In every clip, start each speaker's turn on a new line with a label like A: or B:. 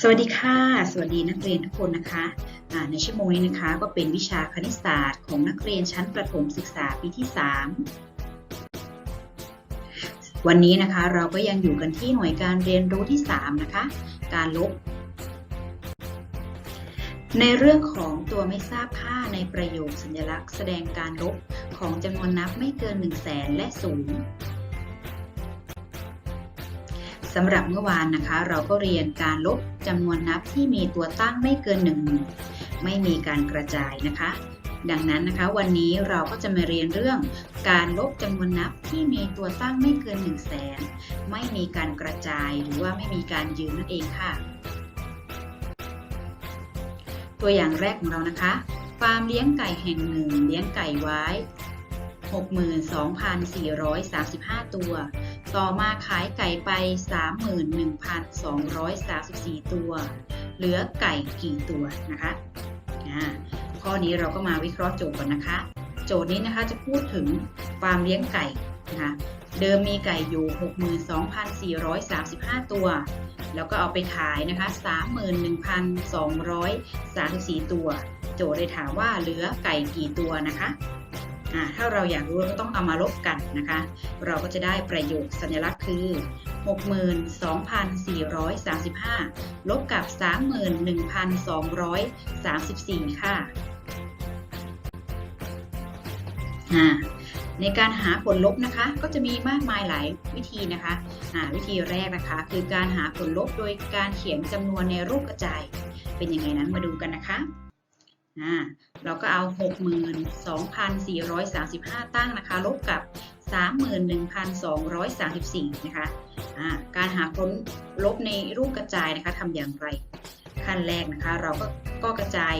A: สวัสดีค่ะ สวัสดีนักเรียนทุกคนนะคะในชั่วโมงนี้นะคะ ก็เป็นวิชาคณิตศาสตร์ของนักเรียนชั้นประถมศึกษาปีที่ 3 วันนี้นะคะเราก็ยังอยู่กันที่หน่วยการเรียนรู้ที่ 3 นะคะ การลบ ในเรื่องของตัวไม่ทราบค่าในประโยคสัญลักษณ์ แสดงการลบของจำนวนนับไม่เกิน 1 0 0 0 0แสนและศูนย์ สำหรับเมื่อวานนะคะ เราก็เรียนการลบจำนวนนับที่มีตัวตั้งไม่เกิน1 0,000ไม่มีการกระจายนะคะ ดังนั้นนะคะวันนี้เราก็จะมาเรียนเรื่อง การลบจำนวนนับที่มีตัวตั้งไม่เกิน1 0 0 0 0แสนไม่มีการกระจายหรือว่าไม่มีการยืมนั่นเองค่ะ ตัวอย่างแรกของเรานะคะฟาร์มเลี้ยงไก่แห่งหนึ่ง เลี้ยงไก่ไว้ 62,435 ตัว ต่อมาขายไก่ไป 31,234 ตัว เหลือไก่กี่ตัวนะคะข้อนี้เราก็มาวิเคราะห์โจทย์ก่อนนะคะ โจทย์นี้นะคะจะพูดถึงฟาร์มเลี้ยงไก่นะคะเดิมมีไก่อยู่ 62,435 ตัว แล้วก็เอาไปขายนะคะ 31,234 ตัว โจทย์เลยถามว่าเหลือไก่กี่ตัวนะคะ ถ้าเราอยากรู้เราก็ต้องเอามาลบกันนะคะ เราก็จะได้ประโยคสัญลักษณ์คือ 62,435 ลบกับ 31,234 ค่ะอ่าในการหาผลลบนะคะ ก็จะมีมากมายหลายวิธีนะคะวิธีแรกนะคะ คือการหาผลลบโดยการเขียนจำนวนในรูปกระจาย เป็นยังไงนั้นมาดูกันนะคะ อ่าเราก็เอา 62,435 ตั้งนะคะ ลบกับ 31,234 นะคะอ่าการหาผลลบในรูปกระจายนะคะทำอย่างไรขั้นแรกนะคะ เราก็ก็กระจาย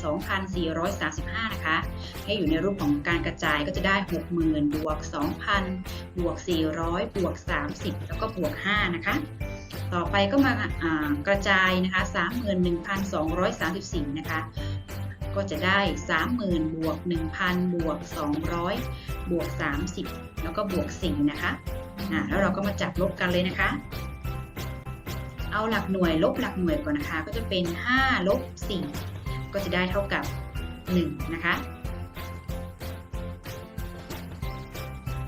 A: 62,435 นะคะ ให้อยู่ในรูปของการกระจายก็จะได้ 60,000 บวก 2,000 บวก 400 บวก 30 แล้วก็บวก 5 นะคะ ต่อไปก็มาอ่ากระจายนะคะ 31,234 นะคะ ก็จะได้ 30,000 บวก 1,000 บวก 200 บวก 30 แล้วก็บวก 4 นะคะอ่าแล้วเราก็มาจับลบกันเลยนะคะ เอาหลักหน่วยลบหลักหน่วยก่อนนะคะ ก็จะเป็น 5 ลบ 4 ก็จะได้เท่ากับ 1 นะคะ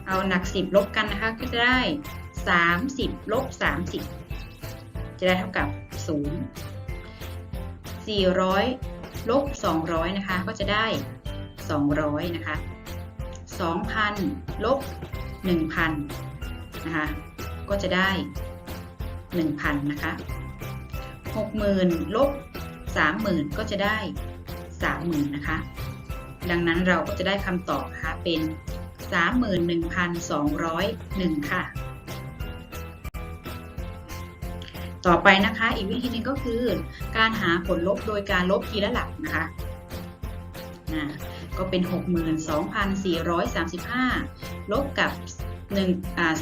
A: เอาหลัก 10 ลบกันนะคะ ก็จะได้ 30 ลบ 30 จะได้เท่ากับ 0 400 ลบ 200 นะคะ ก็จะได้ 200 นะคะ 2,000 ลบ 1,000 นะคะ ก็จะได้ 1,000 นะคะ 60,000 ลบ 30,000 ก็จะได้ 30,000 นะคะ ดังนั้นเราก็จะได้คำตอบนะคะเป็น 31,201 ค่ะ ต่อไปนะคะ อีกวิธีหนึงก็คือ การหาผลลบโดยการลบทีละหลักนะคะอ่าก็เป็น 62,435 ลบกับ1อ่า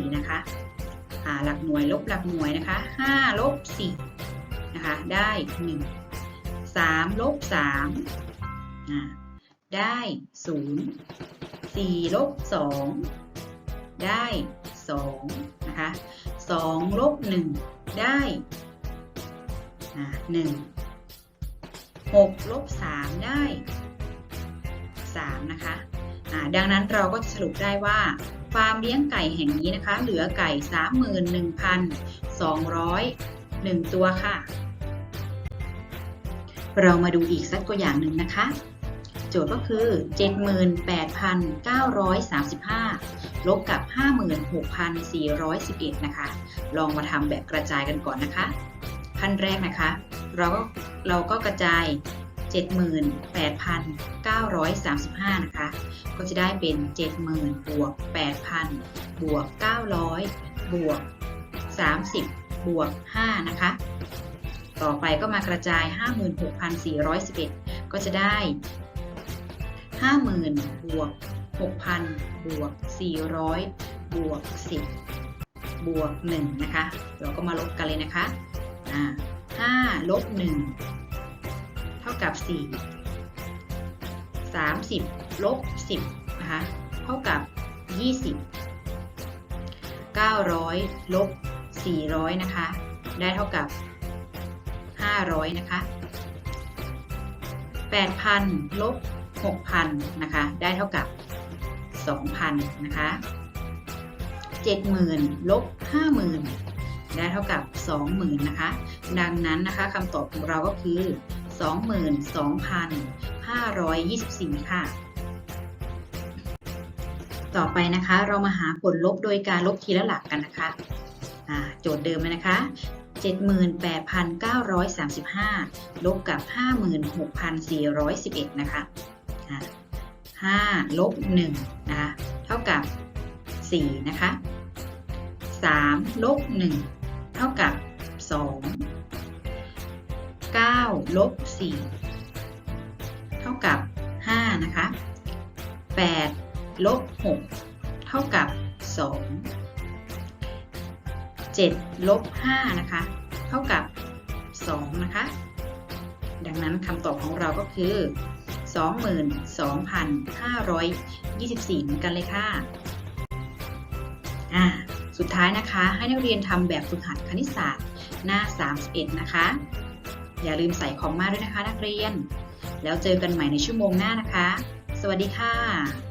A: 31,234 นะคะอ่าหลักหน่วยลบหลักหน่วยนะคะ 5 ลบ 4 นะคะ ได้ 1 3 ลบ3อ่าได้ 0 4 ลบ 2 ได้ 2นะคะ2ลบ1ได้อ่า1 6ลบ3ได้3นะคะดังนั้นเราก็จะสรุปได้ว่าฟาร์มเลี้ยงไก่แห่งนี้นะคะ เหลือไก่ 31,201 ตัวค่ะ เรามาดูอีกสักตัวอย่างหนึ่งนะคะ โจทย์ก็คือ 78,935 ลบกับ 56,411 นะคะ ลองมาทำแบบกระจายกันก่อนนะคะ ขั้นแรกนะคะ เราก็เราก็กระจาย 78,935 นะคะ ก็จะได้เป็น 70,000บวก8,000บวก900บวก30 บวก 5 นะคะ ต่อไปก็มากระจาย 56,411 ก็จะได้ 50,000บวก 6,000 บวก 400 บวก 10 บวก 1 นะคะ เราก็มาลบกันเลยนะคะอ่า5ลบ 1 เท่ากับ 4 30 ลบ 10 นะคะ เท่ากับ 20 900 ลบ 400 นะคะ ได้เท่ากับ 500 นะคะ8,000 ลบ 6,000 นะคะ ได้เท่ากับ 2,000นะคะ70,000ลบ50,000 ได้เท่ากับ 20,000นะคะ ดังนั้นนะคะคำตอบของเราก็คือ 22,524 ค่ะ ต่อไปนะคะเรามาหาผลลบโดยการลบทีละหลักกันนะคะโจทย์เดิมเลยนะคะ78,935 ลบกับ 56,411 นะคะอ่า 5ลบ1นะคะเท่ากับ 4 นะคะ3ลบ1เท่ากับ 2 9ลบ4เท่ากับ 5 นะคะ 8 ลบ 6 เท่ากับ 2 7 ลบ 5 นะคะ เท่ากับ 2 นะคะ ดังนั้นคำตอบของเราก็คือ 22,524เหมือนกันเลยค่ะ อ่า สุดท้ายนะคะ ให้นักเรียนทำแบบฝึกหัดคณิตศาสตร์หน้า 31 นะคะ อย่าลืมใส่คอมมาด้วยนะคะนักเรียน แล้วเจอกันใหม่ในชั่วโมงหน้านะคะ สวัสดีค่ะ